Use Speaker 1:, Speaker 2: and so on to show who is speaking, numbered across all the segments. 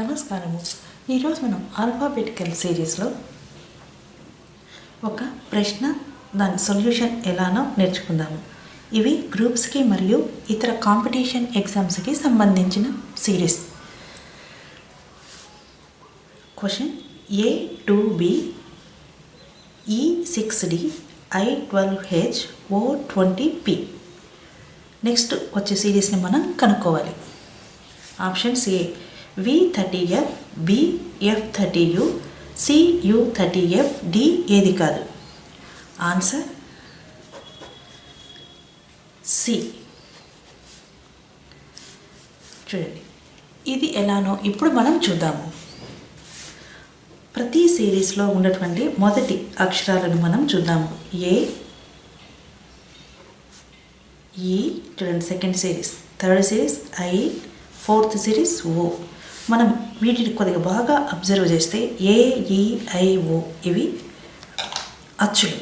Speaker 1: నమస్కారము. ఈరోజు మనం ఆల్ఫాబెటికల్ సిరీస్లో ఒక ప్రశ్న దాని సొల్యూషన్ ఎలానో నేర్చుకుందాము. ఇవి గ్రూప్స్కి మరియు ఇతర కాంపిటీషన్ ఎగ్జామ్స్కి సంబంధించిన series question A two B E six D I twelve H O twenty P next వచ్చే సిరీస్ని మనం కనుక్కోవాలి. Options A V thirty F B F thirty U C U thirty F D ఏది కాదు? ఆన్సర్ సి చూడండి. ఇది ఎలానో ఇప్పుడు మనం చూద్దాము. ప్రతి సిరీస్లో ఉన్నటువంటి మొదటి అక్షరాలను మనం చూద్దాము. ఏ ఈ e, చూడండి second series third series I fourth series O మనం వీటిని కొద్దిగా బాగా అబ్జర్వ్ చేస్తే ఏ ఈ ఐ ఓ ఇవి అచ్చులు.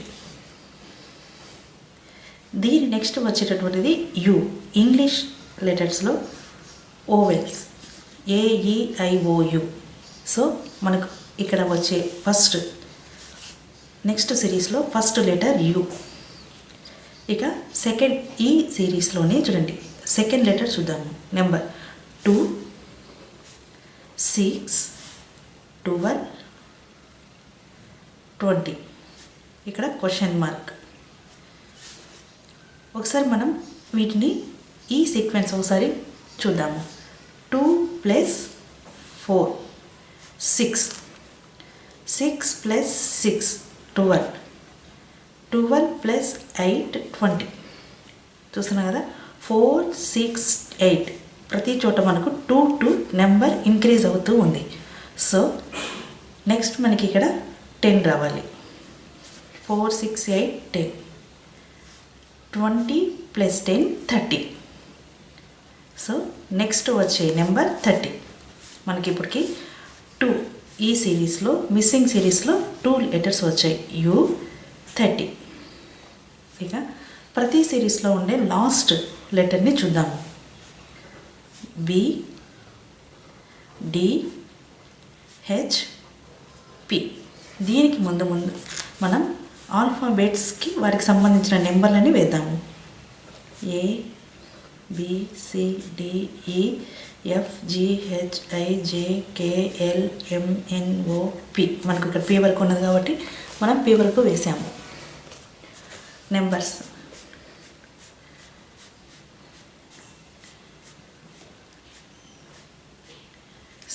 Speaker 1: దీని నెక్స్ట్ వచ్చేటటువంటిది U. English లెటర్స్లో vowels. A E I O U so మనకు ఇక్కడ వచ్చే ఫస్ట్ నెక్స్ట్ సిరీస్లో ఫస్ట్ లెటర్ యు. ఇక సెకండ్ ఈ సిరీస్లోనే చూడండి. సెకండ్ లెటర్ చూద్దాము. నెంబర్. Six twelve twenty. ఇక్కడ క్వశ్చన్ మార్క్. ఒకసారి మనం వీటిని ఈ సీక్వెన్స్ ఒకసారి చూద్దాము. Two plus four six. Six plus six twelve twelve plus eight twenty. చూస్తున్నాం కదా? Four six eight. ప్రతి చోట మనకు టూ టూ నెంబర్ ఇంక్రీజ్ అవుతూ ఉంది. సో నెక్స్ట్ మనకి ఇక్కడ టెన్ రావాలి. Four six eight ten twenty plus ten thirty so next వచ్చే నెంబర్ థర్టీ మనకి ఇప్పటికి టూ ఈ సిరీస్లో మిస్సింగ్ సిరీస్లో టూ లెటర్స్ వచ్చాయి. యూ థర్టీ ఇక ప్రతి సిరీస్లో ఉండే లాస్ట్ లెటర్ని చూద్దాము. B D H P. దీనికి ముందు ముందు మనం ఆల్ఫాబెట్స్కి వారికి సంబంధించిన నెంబర్లని వేద్దాము. A B C F G H I J K L M N O P. మనకు ఇక్కడ పి వరకు ఉన్నది కాబట్టి మనం పి వరకు వేసాము. నెంబర్స్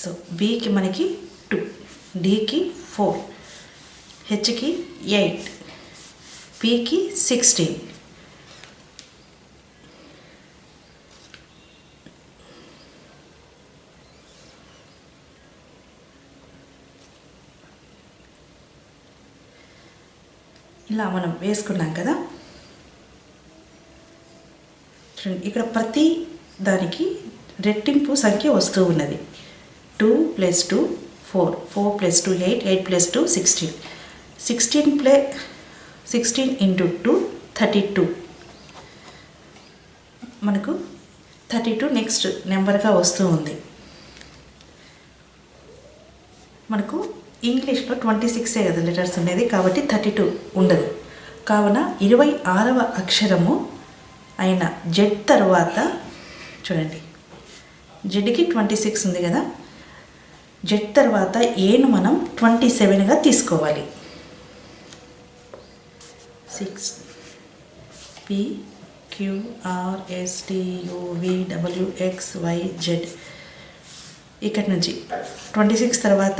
Speaker 1: సో బీకి మనకి టూ డీకి ఫోర్ హెచ్కి ఎయిట్ పీకి సిక్స్టీన్ ఇలా మనం వేసుకున్నాం కదా. ఇక్కడ ప్రతి దానికి రెట్టింపు సంఖ్య వస్తూ ఉన్నది. Two plus two four four plus two eight eight plus two sixteen sixteen plus sixteen into two thirty two మనకు థర్టీ టూ నెక్స్ట్ నెంబర్గా వస్తూ ఉంది. మనకు ఇంగ్లీష్లో ట్వంటీ సిక్సే కదా లెటర్స్ ఉండేది కాబట్టి థర్టీ టూ ఉండదు. కావున ఇరవై ఆరవ అక్షరము అయిన జెడ్ తర్వాత చూడండి. జెడ్కి ట్వంటీ సిక్స్ ఉంది కదా. జెడ్ తర్వాత ఏను మనం ట్వంటీ సెవెన్గా తీసుకోవాలి. Six. P Q R S T U V W X Y Z. ఇక్కడ నుంచి ట్వంటీ సిక్స్ తర్వాత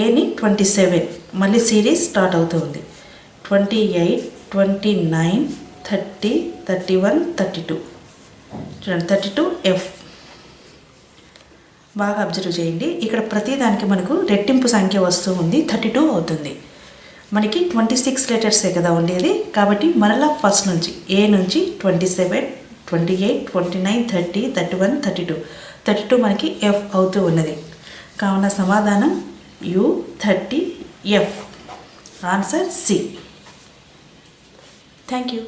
Speaker 1: ఏని ట్వంటీ సెవెన్. మళ్ళీ సిరీస్ స్టార్ట్ అవుతుంది. Twenty eight twenty nine thirty thirty one thirty two. చూడండి థర్టీ టూ ఎఫ్. బాగా అబ్జర్వ్ చేయండి. ఇక్కడ ప్రతిదానికి మనకు రెట్టింపు సంఖ్య వస్తూ ఉంది. థర్టీ టూ అవుతుంది. మనకి ట్వంటీ సిక్స్ లెటర్సే కదా ఉండేది. కాబట్టి మరలా ఫస్ట్ నుంచి ఏ నుంచి twenty seven twenty eight twenty nine thirty thirty one thirty two. Thirty two మనకి ఎఫ్ అవుతూ ఉన్నది. కావున సమాధానం U thirty F. Answer C. Thank you.